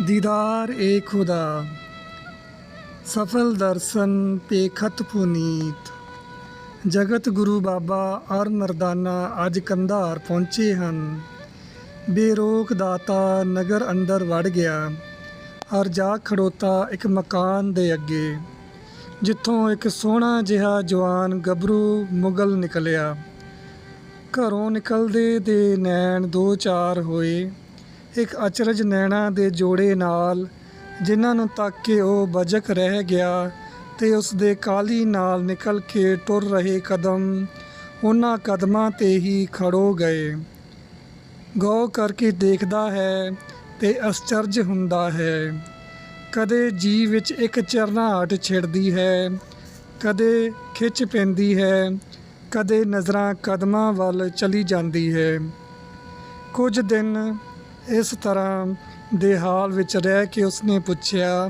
दीदार ए खुदा ਸਫਲ ਦਰਸ਼ਨ ਪੇਖਤ ਪੁਨੀਤ ਜਗਤ ਗੁਰੂ ਬਾਬਾ ਔਰ ਮਰਦਾਨਾ ਅੱਜ ਕੰਧਾਰ ਪਹੁੰਚੇ ਹਨ ਬੇਰੋਕ ਦਾਤਾ ਨਗਰ ਅੰਦਰ ਵੜ ਗਿਆ ਔਰ ਜਾ ਖੜੋਤਾ ਇੱਕ ਮਕਾਨ ਦੇ ਅੱਗੇ ਜਿੱਥੋਂ ਇੱਕ ਸੋਹਣਾ ਜਿਹਾ ਜਵਾਨ ਗੱਭਰੂ ਮੁਗਲ ਨਿਕਲਿਆ ਘਰੋਂ ਨਿਕਲਦੇ ਦੇ ਨੈਣ ਦੋ ਚਾਰ ਹੋਏ ਇੱਕ ਅਚਰਜ ਨੈਣਾ ਦੇ ਜੋੜੇ ਨਾਲ, ਜਿਨ੍ਹਾਂ ਨੂੰ ਤੱਕ ਕੇ ਉਹ ਬਜਕ ਰਹਿ ਗਿਆ ਤੇ ਉਸ ਦੇ ਕਾਲੀ ਨਾਲ ਨਿਕਲ ਕੇ ਟੁਰ ਰਹੇ ਕਦਮ ਉਹਨਾਂ ਕਦਮਾਂ ਤੇ ਹੀ ਖੜੋ ਗਏ। ਗੌ ਕਰਕੇ ਦੇਖਦਾ ਹੈ ਤੇ ਅਸਚਰਜ ਹੁੰਦਾ ਹੈ। ਕਦੇ ਜੀ ਵਿੱਚ ਇੱਕ ਚਰਨਾਹਟ ਛਿੜਦੀ ਹੈ, ਕਦੇ ਖਿੱਚ ਪੈਂਦੀ ਹੈ, ਕਦੇ ਨਜ਼ਰਾਂ ਕਦਮਾਂ ਵੱਲ ਚਲੀ ਜਾਂਦੀ ਹੈ। ਕੁਝ ਦਿਨ ਇਸ ਤਰ੍ਹਾਂ ਦੇ ਹਾਲ ਵਿੱਚ ਰਹਿ ਕੇ ਉਸਨੇ ਪੁੱਛਿਆ,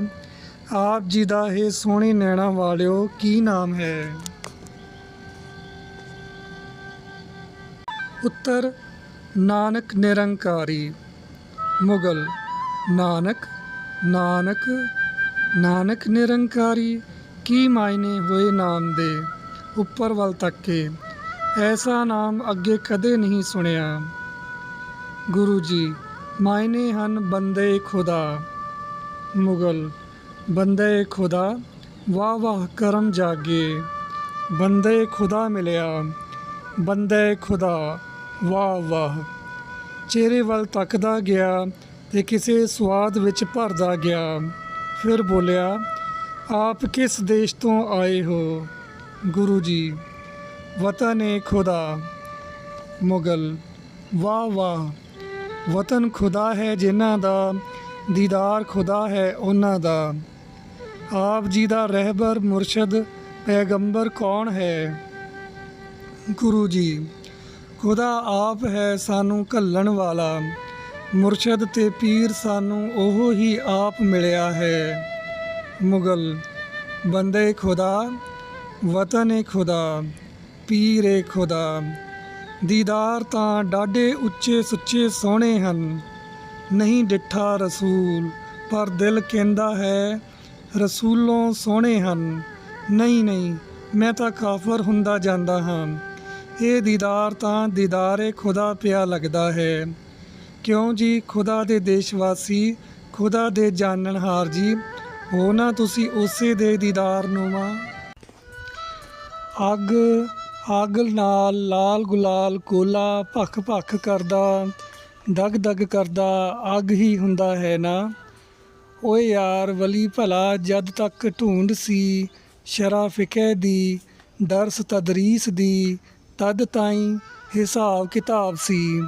ਆਪ ਜੀ ਦਾ ਇਹ ਸੋਹਣੀ ਨੈਣਾ ਵਾਲਿਓ ਕੀ ਨਾਮ ਹੈ? ਉੱਤਰ, ਨਾਨਕ ਨਿਰੰਕਾਰੀ, ਮੁਗਲ, ਨਾਨਕ ਨਾਨਕ ਨਾਨਕ ਨਿਰੰਕਾਰੀ, ਕੀ ਮਾਇਨੇ ਹੋਏ ਨਾਮ ਦੇ ਉੱਪਰ ਵੱਲ ਤੱਕੇ? ਐਸਾ ਨਾਮ ਅੱਗੇ ਕਦੇ ਨਹੀਂ ਸੁਣਿਆ। ਗੁਰੂ ਜੀ ਮਾਇਨੇ ਹਨ ਬੰਦੇ ਖੁਦਾ। ਮੁਗਲ, ਬੰਦੇ ਖੁਦਾ, ਵਾਹ ਵਾਹ ਕਰਮ ਜਾਗੇ। ਬੰਦੇ ਖੁਦਾ ਮਿਲਿਆ, ਬੰਦੇ ਖੁਦਾ, ਵਾਹ ਵਾਹ। ਚਿਹਰੇ ਵੱਲ ਤੱਕਦਾ ਗਿਆ ਤੇ ਕਿਸੇ ਸਵਾਦ ਵਿੱਚ ਭਰਦਾ ਗਿਆ। ਫਿਰ ਬੋਲਿਆ, ਆਪ ਕਿਸ ਦੇਸ਼ ਤੋਂ ਆਏ ਹੋ? ਗੁਰੂ ਜੀ, ਵਤਨ ਏ ਖੁਦਾ। ਮੁਗਲ, ਵਾਹ ਵਾਹ ਵਤਨ ਖੁਦਾ ਹੈ ਜਿਨ੍ਹਾਂ ਦਾ, ਦੀਦਾਰ ਖੁਦਾ ਹੈ ਉਹਨਾਂ ਦਾ। ਆਪ ਜੀ ਦਾ ਰਹਿਬਰ, ਮੁਰਸ਼ਦ, ਪੈਗੰਬਰ ਕੌਣ ਹੈ? ਗੁਰੂ ਜੀ, ਖੁਦਾ ਆਪ ਹੈ ਸਾਨੂੰ ਘੱਲਣ ਵਾਲਾ। ਮੁਰਸ਼ਦ ਤੇ ਪੀਰ ਸਾਨੂੰ ਉਹ ਹੀ ਆਪ ਮਿਲਿਆ ਹੈ। ਮੁਗਲ, ਬੰਦੇ ਖੁਦਾ, ਵਤਨ ਏ ਖੁਦਾ, ਪੀਰ ਏ ਖੁਦਾ। ਦੀਦਾਰ ਤਾਂ ਡਾਢੇ ਉੱਚੇ ਸੁੱਚੇ ਸੋਹਣੇ ਹਨ। ਨਹੀਂ ਡਿੱਠਾ ਰਸੂਲ, ਪਰ ਦਿਲ ਕਹਿੰਦਾ ਹੈ, ਰਸੂਲੋਂ ਸੋਹਣੇ ਹਨ। ਨਹੀਂ ਨਹੀਂ, ਮੈਂ ਤਾਂ ਕਾਫਰ ਹੁੰਦਾ ਜਾਂਦਾ ਹਾਂ। ਇਹ ਦੀਦਾਰ ਤਾਂ ਦੀਦਾਰੇ ਖੁਦਾ ਪਿਆ ਲੱਗਦਾ ਹੈ। ਕਿਉਂ ਜੀ ਖੁਦਾ ਦੇ ਦੇਸ਼ ਵਾਸੀ ਖੁਦਾ ਦੇ ਜਾਣਨਹਾਰ ਜੀ? ਹੋ ਨਾ ਤੁਸੀਂ ਉਸੇ ਦੇ ਦੀਦਾਰ ਨੂੰ ਵਾ। ਅੱਗ ਅੱਗ ਨਾਲ ਲਾਲ ਗੁਲਾਲ ਕੋਲਾ ਭਖ ਭੱਖ ਕਰਦਾ, ਦਗ ਦਗ ਕਰਦਾ, ਅੱਗ ਹੀ ਹੁੰਦਾ ਹੈ ਨਾ। ਓਏ ਯਾਰ ਵਲੀ ਭਲਾ ਜਦ ਤੱਕ ਢੂੰਡ ਸੀ, ਸ਼ਰਾ ਫਿਕਹ ਦੀ, ਦਰਸ ਤਦਰੀਸ ਦੀ, ਤਦ ਤਾਈਂ ਹਿਸਾਬ ਕਿਤਾਬ ਸੀ।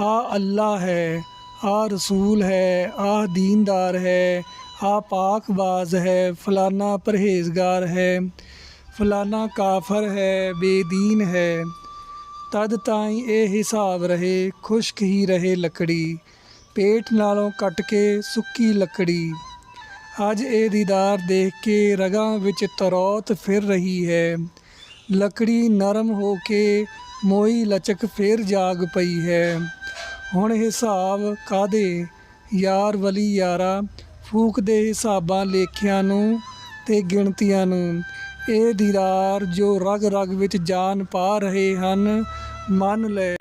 ਆ ਅੱਲਾ ਹੈ, ਆ ਰਸੂਲ ਹੈ, ਆ ਦੀਨਦਾਰ ਹੈ, ਆ ਪਾਕਬਾਜ਼ ਹੈ, ਫਲਾਨਾ ਪਰਹੇਜ਼ਗਾਰ ਹੈ। ਫਲਾਨਾ ਕਾਫਰ ਹੈ, ਬੇਦੀਨ ਹੈ। ਤਦ ਤਾਈਂ ਇਹ ਹਿਸਾਬ ਰਹੇ, ਖੁਸ਼ਕ ਹੀ ਰਹੇ ਲੱਕੜੀ। ਪੇਟ ਨਾਲੋਂ ਕੱਟ ਕੇ ਸੁੱਕੀ ਲੱਕੜੀ। ਅੱਜ ਇਹ ਦੀਦਾਰ ਦੇਖ ਕੇ ਰਗਾਂ ਵਿੱਚ ਤਰੌਤ ਫਿਰ ਰਹੀ ਹੈ। ਲੱਕੜੀ ਨਰਮ ਹੋ ਕੇ ਮੋਈ ਲਚਕ ਫੇਰ ਜਾਗ ਪਈ ਹੈ। ਹੁਣ ਹਿਸਾਬ ਕਾਦੇ ਯਾਰ ਵਲੀ ਯਾਰਾ, ਫੂਕ ਦੇ ਹਿਸਾਬਾਂ ਲੇਖਿਆਂ ਨੂੰ ਤੇ ਗਿਣਤੀਆਂ ਨੂੰ। ਇਹ ਦੀਦਾਰ ਜੋ ਰਗ ਰਗ ਵਿੱਚ ਜਾਨ ਪਾ ਰਹੇ ਹਨ, ਮੰਨ ਲੈ।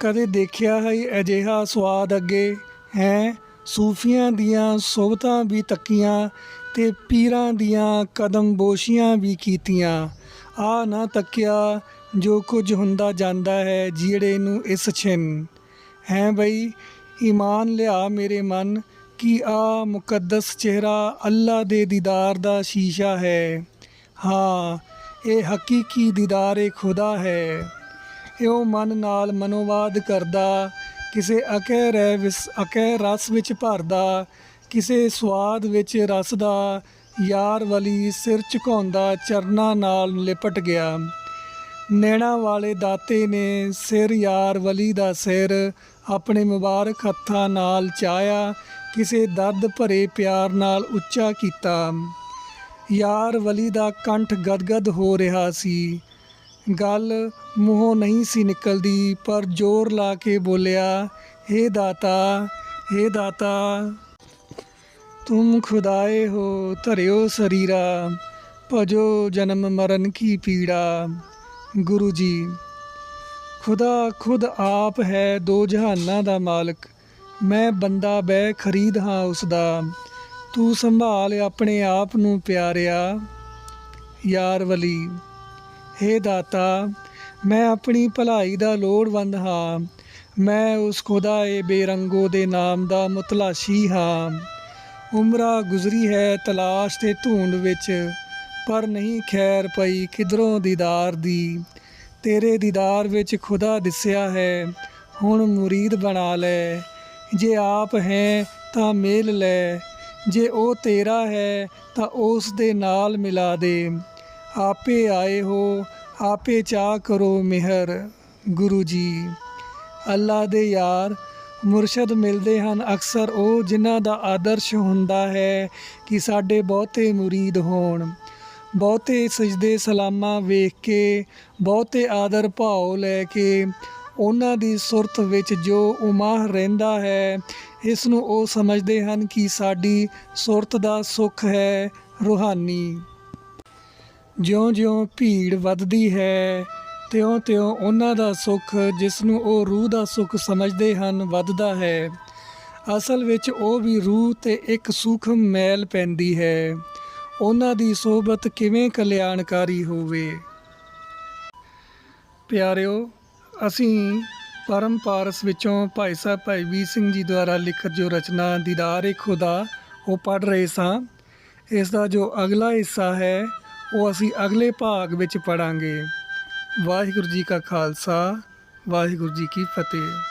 ਕਦੇ ਦੇਖਿਆ ਹੈ ਅਜਿਹਾ ਸਵਾਦ ਅੱਗੇ, ਹੈ? ਸੂਫੀਆਂ ਦੀਆਂ ਸੋਭਤਾਂ ਵੀ ਤੱਕੀਆਂ ਤੇ ਪੀਰਾਂ ਦੀਆਂ ਕਦਮ ਬੋਸ਼ੀਆਂ ਵੀ ਕੀਤੀਆਂ। ਆ ਨਾ ਤੱਕਿਆ ਜੋ ਕੁਝ ਹੁੰਦਾ ਜਾਂਦਾ ਹੈ ਜਿਹੜੇ ਨੂੰ ਇਸ ਛਿਨ। ਹੈ ਬਈ, ਈਮਾਨ ਲਿਆ ਮੇਰੇ ਮਨ ਕਿ ਆ ਮੁਕੱਦਸ ਚਿਹਰਾ ਅੱਲਾ ਦੇ ਦੀਦਾਰ ਦਾ ਸ਼ੀਸ਼ਾ ਹੈ। ਹਾਂ, ਇਹ ਹਕੀਕੀ ਦੀਦਾਰੇ ਖੁਦਾ ਹੈ। ਇਉ ਮਨ ਨਾਲ ਮਨੋਵਾਦ ਕਰਦਾ, ਕਿਸੇ ਅਕਹਿ ਰਹਿ ਵਿਸ, ਅਕਹਿ ਰਸ ਵਿੱਚ ਭਰਦਾ, ਕਿਸੇ ਸਵਾਦ ਵਿੱਚ ਰਸ ਦਾ ਯਾਰ ਵਲੀ ਸਿਰ ਝੁਕਾਉਂਦਾ, ਚਰਨਾਂ ਨਾਲ ਲਿਪਟ ਗਿਆ। ਨੈਣਾ ਵਾਲੇ ਦਾਤੇ ਨੇ ਸਿਰ ਯਾਰ ਵਲੀ ਦਾ ਸਿਰ ਆਪਣੇ ਮੁਬਾਰਕ ਹੱਥਾਂ ਨਾਲ ਚਾਇਆ, ਕਿਸੇ ਦਰਦ ਭਰੇ ਪਿਆਰ ਨਾਲ ਉੱਚਾ ਕੀਤਾ। ਯਾਰ ਵਲੀ ਦਾ ਕੰਠ ਗਦਗਦ ਹੋ ਰਿਹਾ ਸੀ। ਗੱਲ ਮੂੰਹੋਂ ਨਹੀਂ ਸੀ ਨਿਕਲਦੀ, ਪਰ ਜ਼ੋਰ ਲਾ ਕੇ ਬੋਲਿਆ, ਹੇ ਦਾਤਾ ਹੇ ਦਾਤਾ, ਤੁਮ ਖੁਦਾਏ ਹੋ, ਧਰਿਓ ਸਰੀਰਾ, ਭਜੋ ਜਨਮ ਮਰਨ ਕੀ ਪੀੜਾ। ਗੁਰੂ ਜੀ, ਖੁਦਾ ਖੁਦ ਆਪ ਹੈ ਦੋ ਜਹਾਨਾਂ ਦਾ ਮਾਲਕ। ਮੈਂ ਬੰਦਾ ਬੈ ਖਰੀਦ ਹਾਂ ਉਸ ਦਾ ਤੂੰ ਸੰਭਾਲ ਆਪਣੇ ਆਪ ਨੂੰ ਪਿਆਰਿਆ। ਯਾਰ ਵਲੀ, ਹੇ ਦਾਤਾ, ਮੈਂ ਆਪਣੀ ਭਲਾਈ ਦਾ ਲੋੜਵੰਦ ਹਾਂ। ਮੈਂ ਉਸ ਖੁਦਾ ਏ ਬੇਰੰਗੋ ਦੇ ਨਾਮ ਦਾ ਮੁਤਲਾਸ਼ੀ ਹਾਂ। ਉਮਰਾ ਗੁਜ਼ਰੀ ਹੈ ਤਲਾਸ਼ ਤੇ ਧੂੰਡ ਵਿੱਚ, ਪਰ ਨਹੀਂ ਖੈਰ ਪਈ ਕਿਧਰੋਂ ਦੀਦਾਰ ਦੀ। ਤੇਰੇ ਦੀਦਾਰ ਵਿੱਚ ਖੁਦਾ ਦਿਸਿਆ ਹੈ, ਹੁਣ ਮੁਰੀਦ ਬਣਾ ਲੈ। ਜੇ ਆਪ ਹੈ ਤਾਂ ਮੇਲ ਲੈ। ਜੇ ਉਹ ਤੇਰਾ ਹੈ, ਤਾਂ ਉਸ ਦੇ ਨਾਲ ਮਿਲਾ ਦੇ। ਆਪੇ ਆਏ ਹੋ, ਆਪੇ ਚਾਹ ਕਰੋ ਮਿਹਰ, ਗੁਰੂ ਜੀ। ਅੱਲਾ ਦੇ ਯਾਰ, ਮੁਰਸ਼ਦ ਮਿਲਦੇ ਹਨ ਅਕਸਰ ਉਹ ਜਿਨ੍ਹਾਂ ਦਾ ਆਦਰਸ਼ ਹੁੰਦਾ ਹੈ ਕਿ ਸਾਡੇ ਬਹੁਤੇ ਮੁਰੀਦ ਹੋਣ। ਬਹੁਤੇ ਸਜਦੇ ਸਲਾਮਾਂ ਵੇਖ ਕੇ, ਬਹੁਤੇ ਆਦਰ ਭਾਉ ਲੈ ਕੇ ਉਹਨਾਂ ਦੀ ਸੁਰਤ ਵਿੱਚ ਜੋ ਉਮਾਹ ਰਹਿੰਦਾ ਹੈ ਇਸ ਨੂੰ ਉਹ ਸਮਝਦੇ ਹਨ ਕਿ ਸਾਡੀ ਸੁਰਤ ਦਾ ਸੁੱਖ ਹੈ, ਰੂਹਾਨੀ। ਜਿਉਂ-ਜਿਉਂ ਭੀੜ ਵੱਧਦੀ ਹੈ, ਤਿਉਂ-ਤਿਉਂ ਉਹਨਾਂ ਦਾ ਸੁੱਖ ਜਿਸ ਨੂੰ ਉਹ ਰੂਹ ਦਾ ਸੁੱਖ ਸਮਝਦੇ ਹਨ, ਵੱਧਦਾ ਹੈ। ਅਸਲ ਵਿੱਚ ਉਹ ਵੀ ਰੂਹ ਤੇ ਇੱਕ ਸੂਖਮ ਮੈਲ ਪੈਂਦੀ ਹੈ। ਉਹਨਾਂ ਦੀ ਸੋਬਤ ਕਿਵੇਂ ਕਲਿਆਣਕਾਰੀ ਹੋਵੇ? ਪਿਆਰਿਓ ਅਸੀਂ ਪਰਮ ਪਾਰਸ ਵਿੱਚੋਂ ਭਾਈ ਸਾਹਿਬ ਭਾਈ ਵੀਰ ਸਿੰਘ ਜੀ ਦੁਆਰਾ ਲਿਖਤ ਜੋ ਰਚਨਾ ਦੀਦਾਰ ਏ ਖੁਦਾ, ਉਹ ਪੜ੍ਹ ਰਹੇ ਸਾਂ। ਇਸ ਦਾ ਜੋ ਅਗਲਾ ਹਿੱਸਾ ਹੈ, ਉਹ ਅਸੀਂ ਅਗਲੇ ਭਾਗ ਵਿੱਚ ਪੜਾਂਗੇ ਵਾਹਿਗੁਰੂ ਜੀ ਕਾ ਖਾਲਸਾ, ਵਾਹਿਗੁਰੂ ਜੀ ਕੀ ਫਤਿਹ।